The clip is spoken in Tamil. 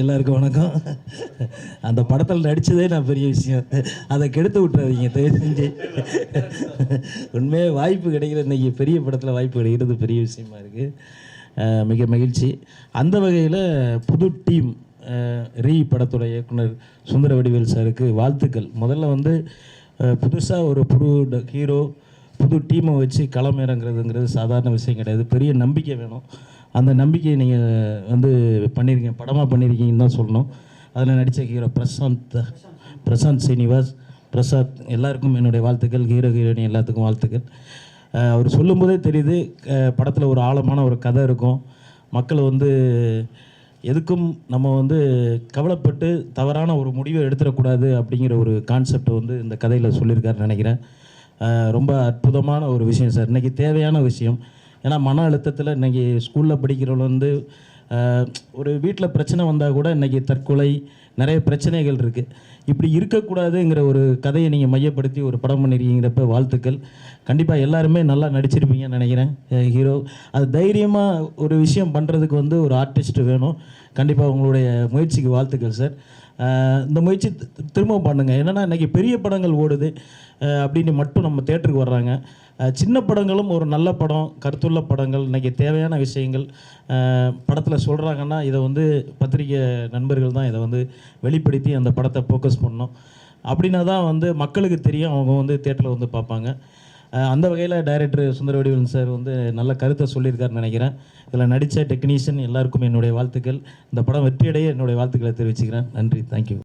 எல்லாருக்கும் வணக்கம். அந்த படத்தில் நடித்ததே நான் பெரிய விஷயம். அதை கெடுத்து விட்டுறாதீங்க தயவு செஞ்சு. உண்மையாக வாய்ப்பு கிடைக்கிற இன்றைக்கி பெரிய படத்தில் வாய்ப்பு கிடைக்கிறது பெரிய விஷயமா இருக்குது மிக மகிழ்ச்சி. அந்த வகையில் புது டீம் ரீ படத்தோட இயக்குனர் சுந்தர வடிவேல் சாருக்கு வாழ்த்துக்கள். முதல்ல வந்து புதுசாக ஒரு புது ஹீரோ புது டீமை வச்சு களம் இறங்குறதுங்கிறது சாதாரண விஷயம் கிடையாது. பெரிய நம்பிக்கை வேணும். அந்த நம்பிக்கையை நீங்கள் வந்து பண்ணியிருக்கீங்க படமாக பண்ணியிருக்கீங்கன்னு தான் சொல்லணும். அதில் நடித்த ஹீரோ பிரசாந்த் பிரசாந்த் சீனிவாஸ் பிரசாத் எல்லாருக்கும் என்னுடைய வாழ்த்துக்கள் ஹீரோ ஹீரோயினி எல்லாத்துக்கும் வாழ்த்துக்கள். அவர் சொல்லும்போதே தெரியுது படத்தில் ஒரு ஆழமான ஒரு கதை இருக்கும். மக்கள் வந்து எதுக்கும் நம்ம வந்து கவலைப்பட்டு தவறான ஒரு முடிவை எடுத்துடக்கூடாது அப்படிங்கிற ஒரு கான்செப்ட் வந்து இந்த கதையில் சொல்லியிருக்காருன்னு நினைக்கிறேன். ரொம்ப அற்புதமான ஒரு விஷயம் சார். இன்றைக்கி தேவையான விஷயம். ஏன்னா மன அழுத்தத்தில் இன்றைக்கி ஸ்கூலில் படிக்கிறவங்க வந்து ஒரு வீட்டில் பிரச்சனை வந்தால் கூட இன்றைக்கி தற்கொலை நிறைய பிரச்சனைகள் இருக்குது இப்படி இருக்கக்கூடாதுங்கிற ஒரு கதையை நீங்கள் மையப்படுத்தி ஒரு படம் பண்ணியிருக்கீங்கிறப்ப வாழ்த்துக்கள். கண்டிப்பாக எல்லாருமே நல்லா நடிச்சிருப்பீங்கன்னு நினைக்கிறேன் ஹீரோ. அது தைரியமாக ஒரு விஷயம் பண்ணுறதுக்கு வந்து ஒரு ஆர்டிஸ்ட் வேணும். கண்டிப்பாக உங்களுடைய முயற்சிக்கு வாழ்த்துக்கள் சார். இந்த முயற்சி திரும்ப பண்ணுங்கள் என்னென்னா இன்றைக்கி பெரிய படங்கள் ஓடுது அப்படின்னு மட்டும் நம்ம தேட்டருக்கு வர்றாங்க. சின்ன படங்களும் ஒரு நல்ல படம் கருத்துள்ள படங்கள் இன்றைக்கி தேவையான விஷயங்கள். படத்தில் சொல்கிறாங்கன்னா இதை வந்து பத்திரிகை நண்பர்கள் தான் இதை வந்து வெளிப்படுத்தி அந்த படத்தை ஃபோக்கஸ் பண்ணோம் அப்படின்னா தான் வந்து மக்களுக்கு தெரியும் அவங்க வந்து தேட்டரில் வந்து பார்ப்பாங்க. அந்த வகையில் டைரக்டர் சுந்தர வடிவன் சார் வந்து நல்ல கருத்தை சொல்லியிருக்காருன்னு நினைக்கிறேன். இதில் நடித்த டெக்னீஷியன் எல்லாருக்கும் என்னுடைய வாழ்த்துக்கள். இந்த படம் வெற்றியடைய என்னுடைய வாழ்த்துக்களை தெரிவிச்சுக்கிறேன். நன்றி. தேங்க்யூ